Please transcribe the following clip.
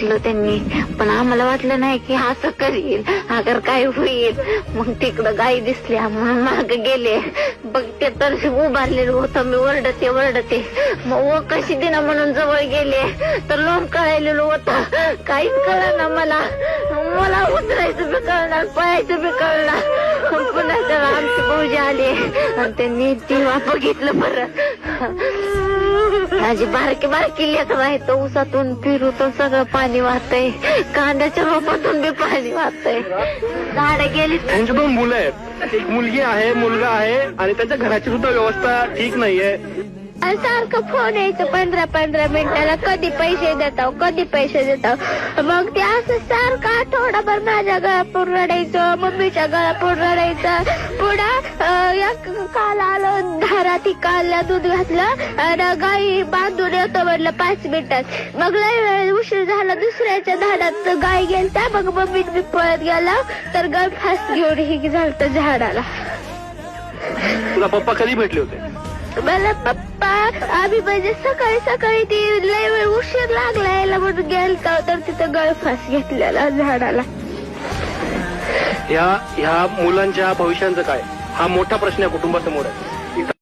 घेतलं त्यांनी पण आम्हाला वाटलं नाही की असं करील अगर काय होईल. मग तिकडं गाई दिसल्या म्हणून माग गेले. बघते तर उभारलेलं होतं मी ओरडते ओरडते. मग ओ कशी दिना म्हणून जवळ गेले? तर लोक कळायलेलं होतं. काहीच कळना मला. मला उतरायचं बी कळणार पळायचं बी कळणार. पुन्हा आमची आमचे भाऊजी आले. आणि त्यांनी तेव्हा बघितलं परत माझी बारकी बारकी लेकर आहे तो उसातून फिरूतून सगळं पाणी वाहतय. कांद्याच्या रोपातून बी पाणी वाहतय. झाड गेली त्यांची दोन मुलं आहेत. एक मुलगी आहे मुलगा आहे आणि त्यांच्या घराची सुद्धा व्यवस्था ठीक नाहीये. सारखं फोन यायचं पंधरा पंधरा मिनिटाला कधी पैसे देताव कधी पैसे देताव. मग ते असं सारखं आठवडाभर माझ्या गळापूर रडायचं मम्मीच्या गळापूर रडायचं पुढं एक काल आलं धारात कालला दूध घातलं आणि गाई बांधून येतो म्हणलं पाच मिनिटात. मग लय वेळ उशीर झाला दुसऱ्याच्या धाडात गाय गेलता मग मम्मी मी पळत गेला तर गाय फास्ट घेऊन हे झालं झाडाला. तुला पप्पा कधी भेटले होते? मला पप्पा आम्ही म्हणजे सकाळी सकाळी ती लय वेळ उशीर लागला याला म्हणून गेलता तर तिथं गळफास घेतलेला झाडाला. ह्या ह्या मुलांच्या भविष्यांचं काय? हा मोठा प्रश्न आहे कुटुंबासमोर. आहे